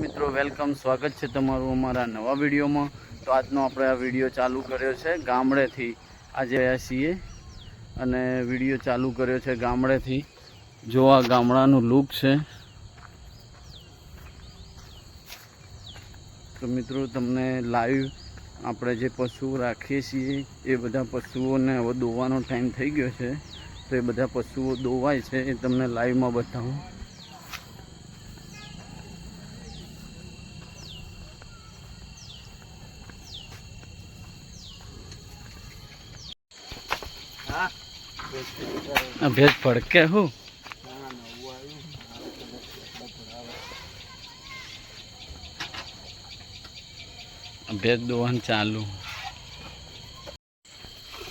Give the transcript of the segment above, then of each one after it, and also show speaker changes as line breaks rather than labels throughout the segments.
મિત્રો વેલકમ સ્વાગત છે તમારું અમારા નવા વિડીયોમાં. તો આજનો આપણે આ વીડિયો ચાલુ કર્યો છે ગામડેથી. આજે આવ્યા છીએ અને વીડિયો ચાલુ કર્યો છે ગામડેથી. જો આ ગામડાનું લુક છે. તો મિત્રો, તમને લાઈવ આપણે જે પશુઓ રાખીએ છીએ, એ બધા પશુઓને હવે દોવાનો ટાઈમ થઈ ગયો છે. તો એ બધા પશુઓ દોવાય છે એ તમને લાઈવમાં બતાવું. આ ભેજ ફડકે હું? ભેજ દોવાનું ચાલુ.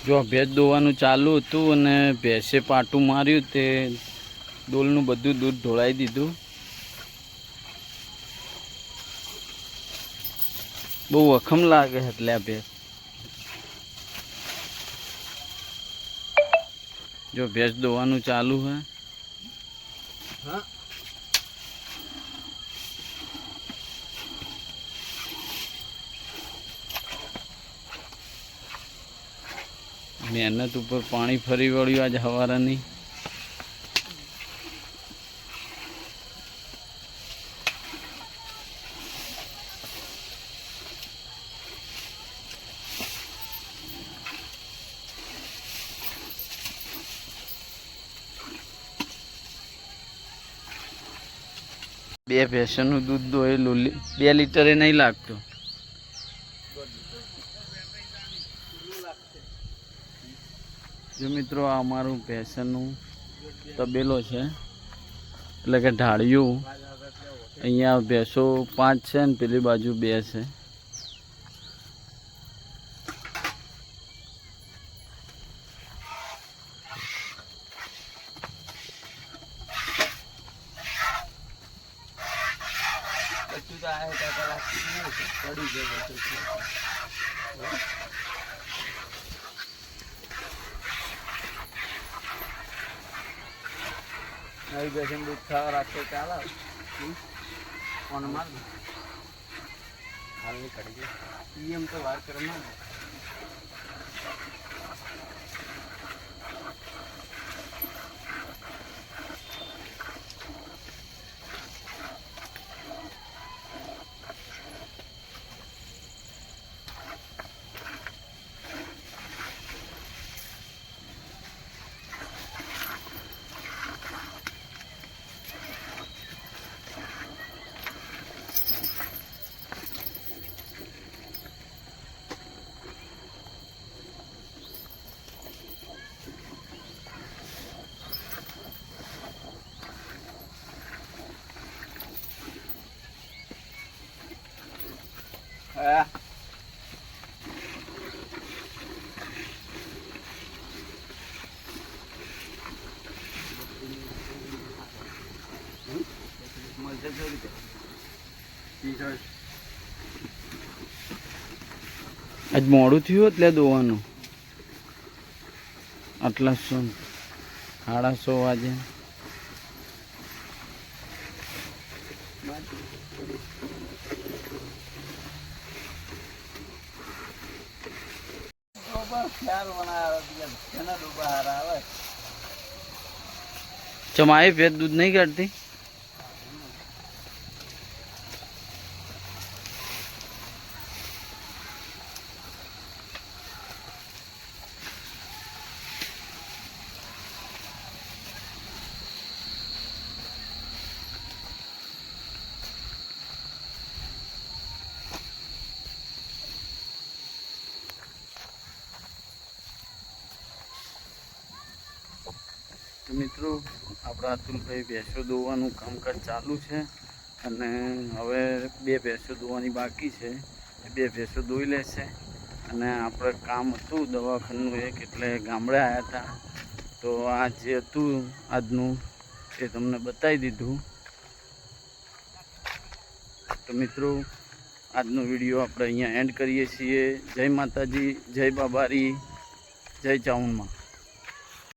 જો ભેજ દોવાનું ચાલુ હતું અને ભેંસે પાટું માર્યું તે ડોલનું બધું દૂધ ઢોળાઈ દીધું. બહુ વખમ લાગે એટલે આ જો ભેંસ દોવાનું ચાલુ હે. મહેનત ઉપર પાણી ફરી વળ્યું આજ હવારાની બે ભેંસનું દૂધ દોયેલું બે લીટરે નહીં લાગતું. જો મિત્રો, આ અમારું ભેંસનું તબેલો છે. એટલે કે ઢાળિયું. અહીંયા ભેંસો પાંચ છે ને, પેલી બાજુ બે છે. નવી બેસીને દૂધ ખાવા રાખતો ચાલે ફોન માર હાલ નહીં કાઢી ગઈ એમ તો વાર કરે આજ મોડું થયું એટલે દોવાનું. આટલા સો સાડા સો વાગે. ચમાઈ ભેદ દૂધ નહીં કાઢતી? તો મિત્રો, આપણા અતુલભાઈ ભેંસો દોવાનું કામકાજ ચાલુ છે અને હવે બે ભેંસો દોવાની બાકી છે. એ બે ભેંસો દોઈ લેશે. અને આપણે કામ હતું દવાખાનું એક, એટલે ગામડે આવ્યા હતા. તો આ જે હતું આજનું, એ તમને બતાવી દીધું. તો મિત્રો, આજનો વીડિયો આપણે અહીંયા એન્ડ કરીએ છીએ. જય માતાજી, જય બાબારી, જય ચાઉનમાં